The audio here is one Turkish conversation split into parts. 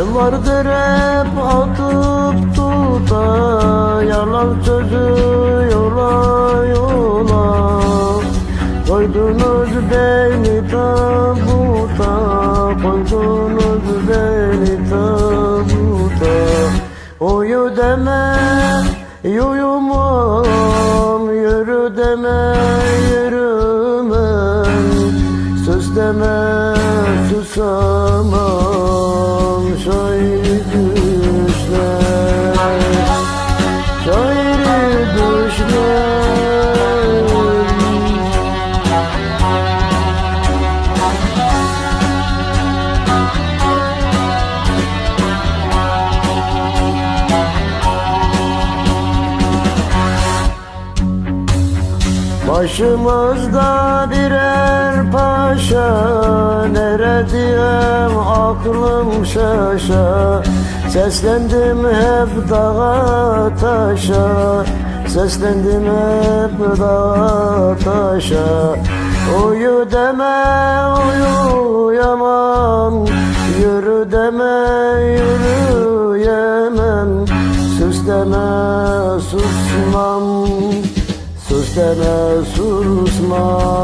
Vardır hep atıp tuta Yalan sözü yola. Yola Koydunuz beni tabuta Koydunuz beni tabuta. Uyu deme yuyumam Yürü deme yürümem Sus deme susamam Başımızda birer paşa Nere diyem aklım şaşa. Seslendim hep dağa taşa. Seslendim hep dağa taşa. Uyu deme uyuyamam Yürü deme yürüyemem Sus deme susmam Sus deme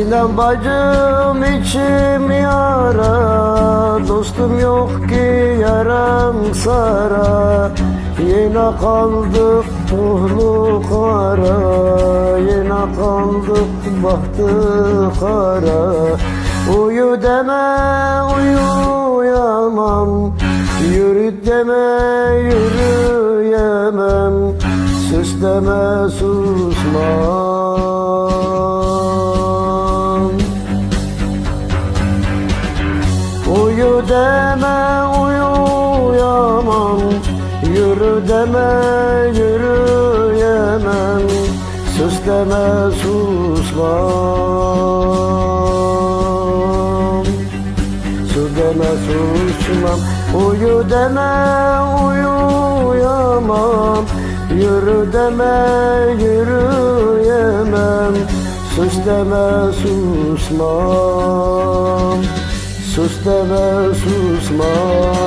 Sinem bacım içim yara. Dostum yok ki yaram sara. Yine kaldık puhlu kara. Yine kaldık bahtı kara. Uyu deme uyuyamam Yürü deme yürüyemem. Sus deme susmam Uyu deme uyuyamam. Yürü deme yürüyemem. Sus deme susmam. Sus deme susmam. Uyu deme uyuyamam. Yürü deme yürüyemem. Sus deme susmam Sus deme susmam